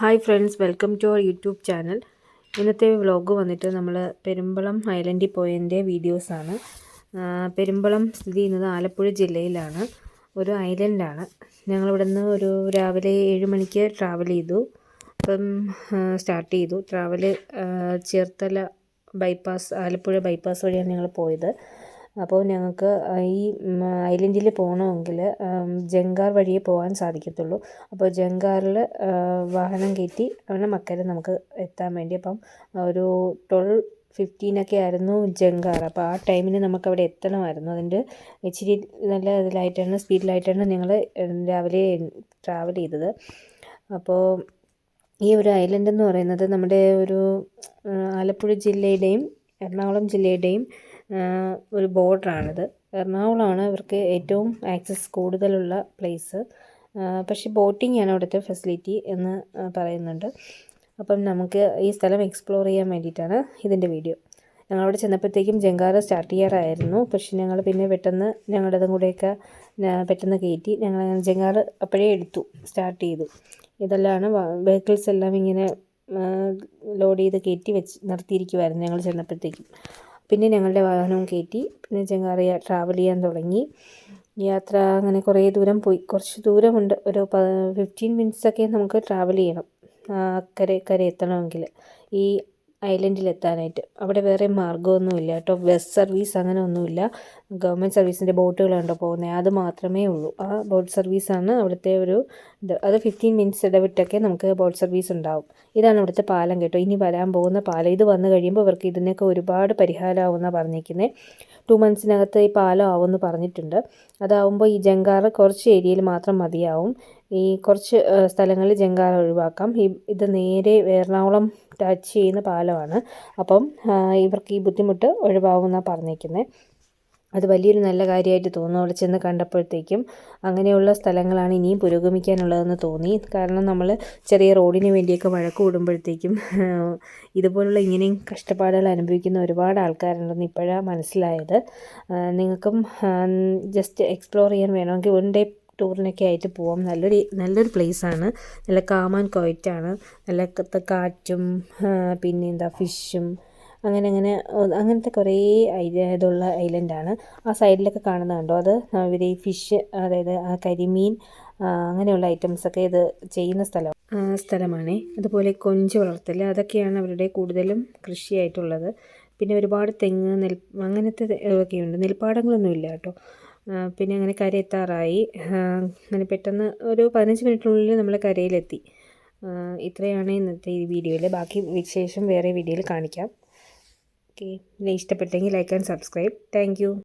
Hi friends welcome to our YouTube channel. ഇന്നത്തെ vlog വന്നിട്ട് നമ്മൾ പെരുമ്പളം ഐലൻഡിൽ പോയതിന്റെ വീഡിയോസാണ്. പെരുമ്പളം സ്ഥിതി ചെയ്യുന്നത് ആലപ്പുഴ ജില്ലയിലാണ്. ഒരു ഐലൻഡാണ്. ഞങ്ങളിവിടെ നിന്ന് ഒരു രാവിലെ ഏഴ് മണിക്ക് ട്രാവൽ ചെയ്തു. അപ്പം സ്റ്റാർട്ട് ചെയ്തു. Travel Cherthala bypass Alappuzha bypass വഴിയാണ് ഞങ്ങൾ പോയത്. അപ്പോൾ ഞങ്ങൾക്ക് ഈ ഐലൻഡിൽ പോകണമെങ്കിൽ ജങ്കാർ വഴിയേ പോകാൻ സാധിക്കത്തുള്ളൂ. അപ്പോൾ ജങ്കാറിൽ വാഹനം കയറ്റി അങ്ങനെ മക്കരെ നമുക്ക് എത്താൻ വേണ്ടി. അപ്പം ഒരു ട്വൽവ് ഫിഫ്റ്റീനൊക്കെ ആയിരുന്നു ജങ്കാർ അപ്പോൾ ആ ടൈമിന് നമുക്ക് അവിടെ എത്തണമായിരുന്നു. അതിന്റെ ഇച്ചിരി നല്ല ഇതിലായിട്ടാണ് സ്പീഡിലായിട്ടാണ് ഞങ്ങൾ രാവിലെ ട്രാവൽ ചെയ്തത്. അപ്പോൾ ഈ ഒരു ഐലൻഡ് എന്ന് പറയുന്നത് നമ്മുടെ ഒരു ആലപ്പുഴ ജില്ലയുടെയും എറണാകുളം ജില്ലയുടെയും ഒരു ബോർഡറാണിത്. എറണാകുളമാണ് ഇവർക്ക് ഏറ്റവും ആക്സസ് കൂടുതലുള്ള പ്ലേസ് പക്ഷേ ബോട്ടിംഗ് ആണ് അവിടുത്തെ ഫെസിലിറ്റി എന്ന് പറയുന്നുണ്ട്. അപ്പം നമുക്ക് ഈ സ്ഥലം എക്സ്പ്ലോർ ചെയ്യാൻ വേണ്ടിയിട്ടാണ് ഇതിന്റെ വീഡിയോ ഞങ്ങളവിടെ ചെന്നപ്പോഴത്തേക്കും ജങ്കാറ് സ്റ്റാർട്ട് ചെയ്യാറായിരുന്നു. പക്ഷേ ഞങ്ങൾ പിന്നെ പെട്ടെന്ന് ഞങ്ങളുടെ അതും കൂടെയൊക്കെ പെട്ടെന്ന് കയറ്റി ഞങ്ങൾ ജങ്കാറ് അപ്പോഴേ എടുത്തു സ്റ്റാർട്ട് ചെയ്തു. ഇതെല്ലാമാണ് വെഹിക്കിൾസ് എല്ലാം ഇങ്ങനെ ലോഡ് ചെയ്ത് കയറ്റി വെച്ച് നിർത്തിയിരിക്കുമായിരുന്നു ഞങ്ങൾ ചെന്നപ്പോഴത്തേക്കും. പിന്നെ ഞങ്ങളുടെ വാഹനവും കയറ്റി. പിന്നെ ചെങ്ങാറിയ ട്രാവൽ ചെയ്യാൻ തുടങ്ങി. യാത്ര അങ്ങനെ കുറേ ദൂരം പോയി. കുറച്ച് ദൂരമുണ്ട്. ഒരു പ ഫിഫ്റ്റീൻ മിനിറ്റ്സൊക്കെ നമുക്ക് ട്രാവൽ ചെയ്യണം. അക്കരെ കര എത്തണമെങ്കിൽ ഈ ഐലൻഡിലെത്താനായിട്ട്. അവിടെ വേറെ മാർഗമൊന്നുമില്ല കേട്ടോ. ബസ് സർവീസ് അങ്ങനെ ഒന്നുമില്ല ഗവൺമെന്റ് സർവീസിന്റെ ബോട്ടുകളുണ്ടോ പോകുന്നത്. അത് മാത്രമേ ഉള്ളൂ. ആ ബോട്ട് സർവീസാണ് അവിടുത്തെ ഒരു ഇത്. അത് ഫിഫ്റ്റീൻ മിനിറ്റ്സ് ഇടവിട്ടൊക്കെ നമുക്ക് ബോട്ട് സർവീസ് ഉണ്ടാവും. ഇതാണ് അവിടുത്തെ പാലം കേട്ടോ. ഇനി വരാൻ പോകുന്ന പാലം. ഇത് വന്നു കഴിയുമ്പോൾ ഇവർക്ക് ഇതിനൊക്കെ ഒരുപാട് പരിഹാരമാവുമെന്നാണ് പറഞ്ഞിരിക്കുന്നത് ടു മന്ത്സിനകത്ത് ഈ പാലം ആവുമെന്ന് പറഞ്ഞിട്ടുണ്ട്. അതാവുമ്പോൾ ഈ ജങ്കാറ് കുറച്ച് ഏരിയയിൽ മാത്രം മതിയാവും. ഈ കുറച്ച് സ്ഥലങ്ങളിൽ ജങ്കാറ ഒഴിവാക്കാം. ഈ ഇത് നേരെ എറണാകുളം ടച്ച് ചെയ്യുന്ന പാലമാണ്. അപ്പം ഇവർക്ക് ഈ ബുദ്ധിമുട്ട് ഒഴിവാകുമെന്നാണ് പറഞ്ഞിരിക്കുന്നത് അത് വലിയൊരു നല്ല കാര്യമായിട്ട് തോന്നുന്നു അവിടെ ചെന്ന് കണ്ടപ്പോഴത്തേക്കും അങ്ങനെയുള്ള സ്ഥലങ്ങളാണ് ഇനിയും പുരോഗമിക്കാനുള്ളതെന്ന് തോന്നി. കാരണം നമ്മൾ ചെറിയ റോഡിന് വേണ്ടിയൊക്കെ വഴക്ക് കൂടുമ്പോഴത്തേക്കും ഇതുപോലുള്ള ഇങ്ങനെയും കഷ്ടപ്പാടുകൾ അനുഭവിക്കുന്ന ഒരുപാട് ആൾക്കാരുണ്ടെന്ന് ഇപ്പോഴാണ് മനസ്സിലായത്. നിങ്ങൾക്കും ജസ്റ്റ് എക്സ്പ്ലോർ ചെയ്യാൻ വേണമെങ്കിൽ വൺ ഡേ ടൂറിനൊക്കെ ആയിട്ട് പോവാം. നല്ലൊരു നല്ലൊരു പ്ലേസാണ് നല്ല കാം ആൻഡ് ക്വയറ്റാണ് നല്ല കാറ്റും പിന്നെ എന്താ ഫിഷും അങ്ങനെ അങ്ങനെ അങ്ങനത്തെ കുറേ ഇതുള്ള ഐലൻഡാണ് ആ സൈഡിലൊക്കെ കാണുന്നത് കണ്ടോ? അത് ഇവർ ഈ ഫിഷ് അതായത് ആ കരിമീൻ അങ്ങനെയുള്ള ഐറ്റംസൊക്കെ ഇത് ചെയ്യുന്ന സ്ഥലം സ്ഥലമാണ്. അതുപോലെ കൊഞ്ച് വളർത്തൽ അതൊക്കെയാണ് അവരുടെ കൂടുതലും കൃഷിയായിട്ടുള്ളത്. പിന്നെ ഒരുപാട് തെങ്ങ് നെൽ അങ്ങനത്തെ ഒക്കെയുണ്ട് നെൽപ്പാടങ്ങളൊന്നുമില്ല കേട്ടോ. പിന്നെ അങ്ങനെ കരയെത്താറായി. അങ്ങനെ പെട്ടെന്ന് ഒരു പതിനഞ്ച് മിനിറ്റിനുള്ളിൽ നമ്മൾ കരയിലെത്തി. ഇത്രയാണ് ഇന്നത്തെ ഈ വീഡിയോയിൽ ബാക്കി വിശേഷം വേറെ വീഡിയോയിൽ കാണിക്കാം. ഓക്കെ. ഇഷ്ടപ്പെട്ടെങ്കിൽ ലൈക്ക് ആൻഡ് സബ്സ്ക്രൈബ്. താങ്ക്